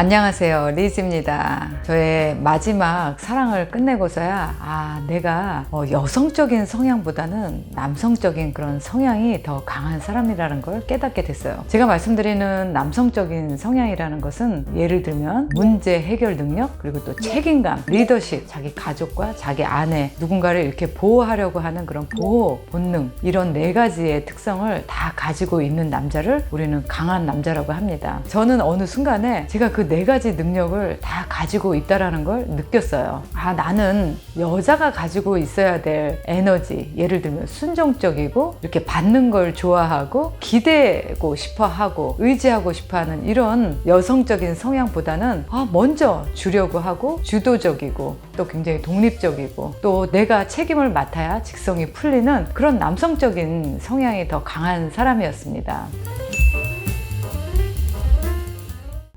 안녕하세요. 리즈입니다. 저의 마지막 사랑을 끝내고서야, 아, 내가 어, 여성적인 성향보다는 남성적인 그런 성향이 더 강한 사람이라는 걸 깨닫게 됐어요. 제가 말씀드리는 남성적인 성향이라는 것은 예를 들면 문제 해결 능력, 그리고 또 책임감, 리더십, 자기 가족과 자기 아내, 누군가를 이렇게 보호하려고 하는 그런 보호 본능, 이런 네 가지의 특성을 다 가지고 있는 남자를 우리는 강한 남자라고 합니다. 저는 어느 순간에 제가 그네 가지 능력을 다 가지고 있다라는 걸 느꼈어요. 아, 나는 여자가 가지고 있어야 될 에너지, 예를 들면 순종적이고 이렇게 받는 걸 좋아하고 기대고 싶어 하고 의지하고 싶어 하는 이런 여성적인 성향보다는 아, 먼저 주려고 하고 주도적이고 또 굉장히 독립적이고 또 내가 책임을 맡아야 직성이 풀리는 그런 남성적인 성향이 더 강한 사람이었습니다.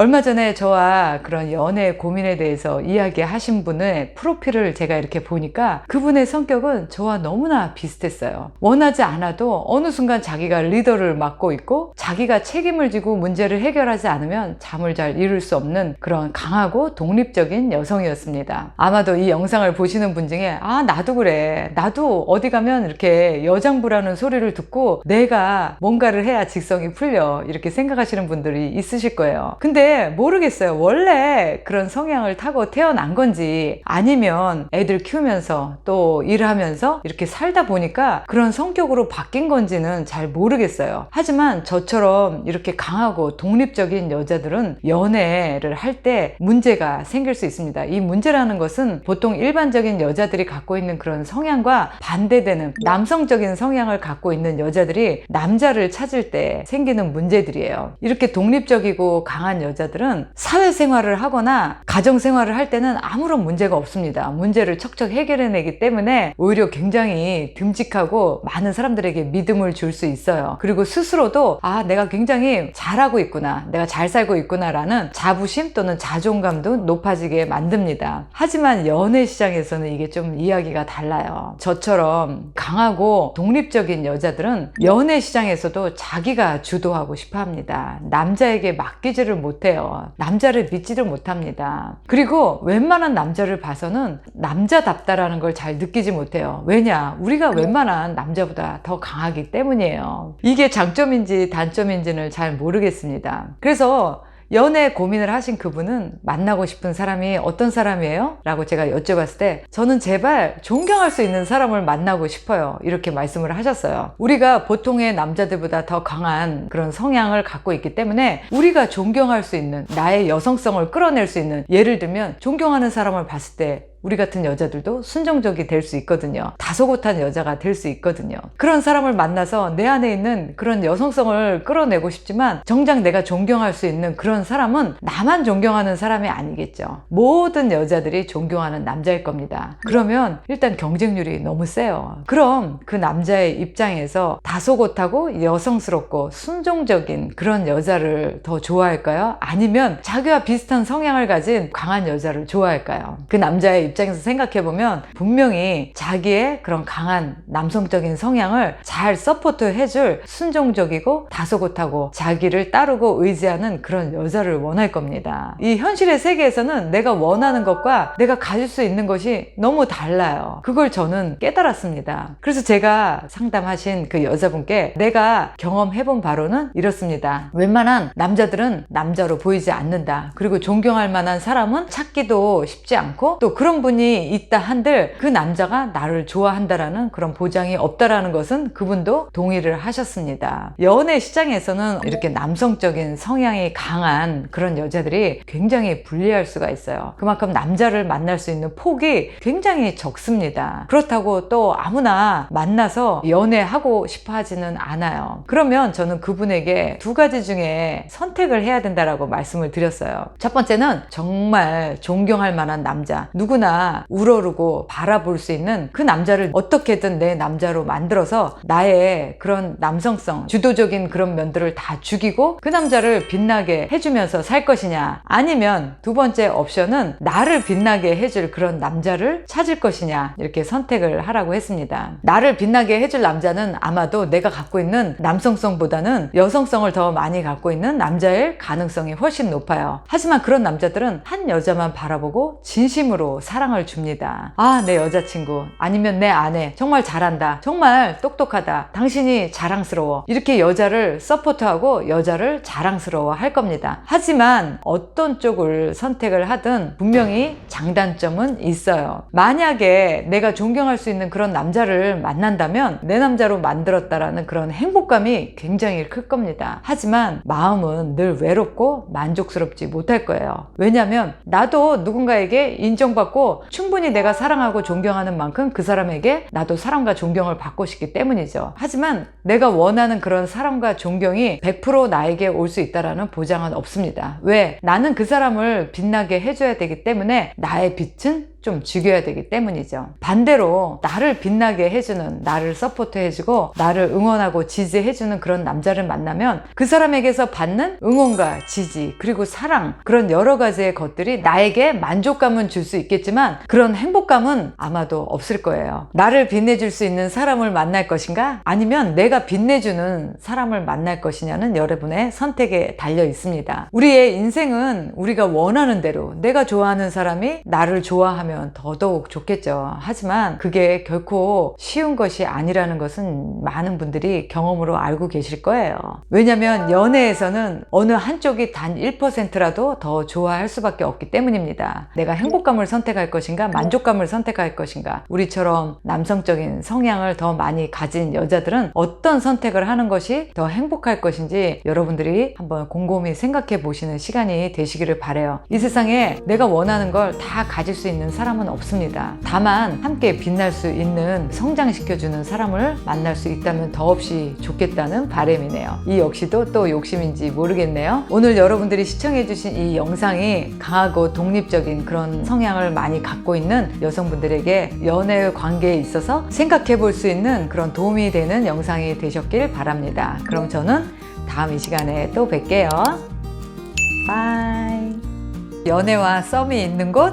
얼마 전에 저와 그런 연애 고민에 대해서 이야기하신 분의 프로필을 제가 이렇게 보니까 그분의 성격은 저와 너무나 비슷했어요. 원하지 않아도 어느 순간 자기가 리더를 맡고 있고 자기가 책임을 지고 문제를 해결하지 않으면 잠을 잘 이룰 수 없는 그런 강하고 독립적인 여성이었습니다. 아마도 이 영상을 보시는 분 중에 아, 나도 그래. 나도 어디 가면 이렇게 여장부라는 소리를 듣고 내가 뭔가를 해야 직성이 풀려. 이렇게 생각하시는 분들이 있으실 거예요. 근데 모르겠어요. 원래 그런 성향을 타고 태어난 건지 아니면 애들 키우면서 또 일하면서 이렇게 살다 보니까 그런 성격으로 바뀐 건지는 잘 모르겠어요. 하지만 저처럼 이렇게 강하고 독립적인 여자들은 연애를 할 때 문제가 생길 수 있습니다. 이 문제라는 것은 보통 일반적인 여자들이 갖고 있는 그런 성향과 반대되는 남성적인 성향을 갖고 있는 여자들이 남자를 찾을 때 생기는 문제들이에요. 이렇게 독립적이고 강한 여자들은 사회생활을 하거나 가정생활을 할 때는 아무런 문제가 없습니다. 문제를 척척 해결해내기 때문에 오히려 굉장히 듬직하고 많은 사람들에게 믿음을 줄 수 있어요. 그리고 스스로도 아, 내가 굉장히 잘하고 있구나. 내가 잘 살고 있구나라는 자부심 또는 자존감도 높아지게 만듭니다. 하지만 연애 시장에서는 이게 좀 이야기가 달라요. 저처럼 강하고 독립적인 여자들은 연애 시장에서도 자기가 주도하고 싶어 합니다. 남자에게 맡기지를 못 해요. 남자를 믿지를 못합니다. 그리고 웬만한 남자를 봐서는 남자답다라는 걸 잘 느끼지 못해요. 왜냐? 우리가 웬만한 남자보다 더 강하기 때문이에요. 이게 장점인지 단점인지는 잘 모르겠습니다. 그래서 연애 고민을 하신 그분은 만나고 싶은 사람이 어떤 사람이에요? 라고 제가 여쭤봤을 때 저는 제발 존경할 수 있는 사람을 만나고 싶어요. 이렇게 말씀을 하셨어요. 우리가 보통의 남자들보다 더 강한 그런 성향을 갖고 있기 때문에 우리가 존경할 수 있는 나의 여성성을 끌어낼 수 있는 예를 들면 존경하는 사람을 봤을 때 우리 같은 여자들도 순정적이 될 수 있거든요. 다소곳한 여자가 될 수 있거든요. 그런 사람을 만나서 내 안에 있는 그런 여성성을 끌어내고 싶지만 정작 내가 존경할 수 있는 그런 사람은 나만 존경하는 사람이 아니겠죠. 모든 여자들이 존경하는 남자일 겁니다. 그러면 일단 경쟁률이 너무 세요. 그럼 그 남자의 입장에서 다소곳하고 여성스럽고 순종적인 그런 여자를 더 좋아할까요? 아니면 자기와 비슷한 성향을 가진 강한 여자를 좋아할까요? 그 남자의 입장에서 생각해 보면 분명히 자기의 그런 강한 남성적인 성향을 잘 서포트 해줄 순종적이고 다소곳하고 자기를 따르고 의지하는 그런 여자를 원할 겁니다. 이 현실의 세계에서는 내가 원하는 것과 내가 가질 수 있는 것이 너무 달라요. 그걸 저는 깨달았습니다. 그래서 제가 상담하신 그 여자분께 내가 경험해본 바로는 이렇습니다. 웬만한 남자들은 남자로 보이지 않는다. 그리고 존경할 만한 사람은 찾기도 쉽지 않고 또 그런 분이 있다 한들 그 남자가 나를 좋아한다라는 그런 보장이 없다라는 것은 그분도 동의를 하셨습니다. 연애 시장에서는 이렇게 남성적인 성향이 강한 그런 여자들이 굉장히 불리할 수가 있어요. 그만큼 남자를 만날 수 있는 폭이 굉장히 적습니다. 그렇다고 또 아무나 만나서 연애하고 싶어 하지는 않아요. 그러면 저는 그분에게 두 가지 중에 선택을 해야 된다라고 말씀을 드렸어요. 첫 번째는 정말 존경할 만한 남자. 누구나 누구나 우러르고 바라볼 수 있는 그 남자를 어떻게든 내 남자로 만들어서 나의 그런 남성성, 주도적인 그런 면들을 다 죽이고 그 남자를 빛나게 해주면서 살 것이냐 아니면 두 번째 옵션은 나를 빛나게 해줄 그런 남자를 찾을 것이냐 이렇게 선택을 하라고 했습니다. 나를 빛나게 해줄 남자는 아마도 내가 갖고 있는 남성성보다는 여성성을 더 많이 갖고 있는 남자일 가능성이 훨씬 높아요. 하지만 그런 남자들은 한 여자만 바라보고 진심으로 사랑을 줍니다. 아, 내 여자친구 아니면 내 아내 정말 잘한다. 정말 똑똑하다. 당신이 자랑스러워. 이렇게 여자를 서포트하고 여자를 자랑스러워 할 겁니다. 하지만 어떤 쪽을 선택을 하든 분명히 장단점은 있어요. 만약에 내가 존경할 수 있는 그런 남자를 만난다면 내 남자로 만들었다라는 그런 행복감이 굉장히 클 겁니다. 하지만 마음은 늘 외롭고 만족스럽지 못할 거예요. 왜냐하면 나도 누군가에게 인정받고 충분히 내가 사랑하고 존경하는 만큼 그 사람에게 나도 사랑과 존경을 받고 싶기 때문이죠. 하지만 내가 원하는 그런 사랑과 존경이 100% 나에게 올 수 있다라는 보장은 없습니다. 왜? 나는 그 사람을 빛나게 해줘야 되기 때문에 나의 빛은 좀 죽여야 되기 때문이죠. 반대로 나를 빛나게 해주는, 나를 서포트 해주고, 나를 응원하고 지지해주는 그런 남자를 만나면 그 사람에게서 받는 응원과 지지, 그리고 사랑, 그런 여러 가지의 것들이 나에게 만족감은 줄 수 있겠지만 그런 행복감은 아마도 없을 거예요. 나를 빛내줄 수 있는 사람을 만날 것인가? 아니면 내가 빛내주는 사람을 만날 것이냐는 여러분의 선택에 달려 있습니다. 우리의 인생은 우리가 원하는 대로 내가 좋아하는 사람이 나를 좋아하면 더더욱 좋겠죠. 하지만 그게 결코 쉬운 것이 아니라는 것은 많은 분들이 경험으로 알고 계실 거예요. 왜냐면 연애에서는 어느 한쪽이 단 1%라도 더 좋아할 수밖에 없기 때문입니다. 내가 행복감을 선택할 것인가, 만족감을 선택할 것인가. 우리처럼 남성적인 성향을 더 많이 가진 여자들은 어떤 선택을 하는 것이 더 행복할 것인지 여러분들이 한번 곰곰이 생각해 보시는 시간이 되시기를 바래요. 이 세상에 내가 원하는 걸 다 가질 수 있는 사람은 없습니다. 다만 함께 빛날 수 있는 성장시켜주는 사람을 만날 수 있다면 더없이 좋겠다는 바람이네요. 이 역시도 또 욕심인지 모르겠네요. 오늘 여러분들이 시청해주신 이 영상이 강하고 독립적인 그런 성향을 많이 갖고 있는 여성분들에게 연애 관계에 있어서 생각해 볼 수 있는 그런 도움이 되는 영상이 되셨길 바랍니다. 그럼 저는 다음 이 시간에 또 뵐게요. 바이. 연애와 썸이 있는 곳